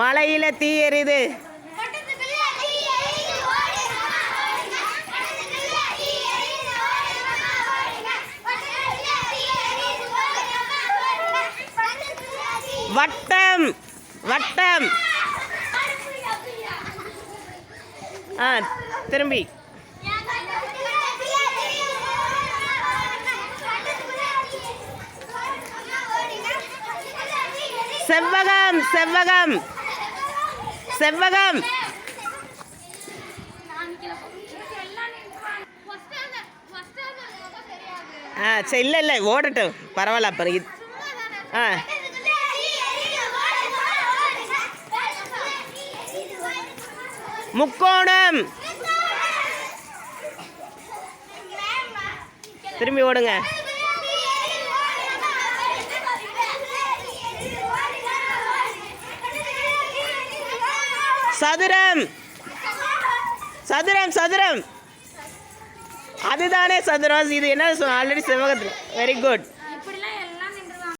மலையில தீ எரியுது. வட்டம் வட்டம். ஆ திரும்பி. செவ்வகம் செவ்வகம். செவ்வகம். ஆ சரி இல்லை இல்லை ஓடட்டும். பரவாயில்ல அப்புறம் இது ஆ. முக்கோணம். திரும்பி ஓடுங்க. சதுரம். சதுரம் சதுரம். அதுதானே சதுரம். இது என்ன ஆல்ரெடி செவ்வகத்தில். Very good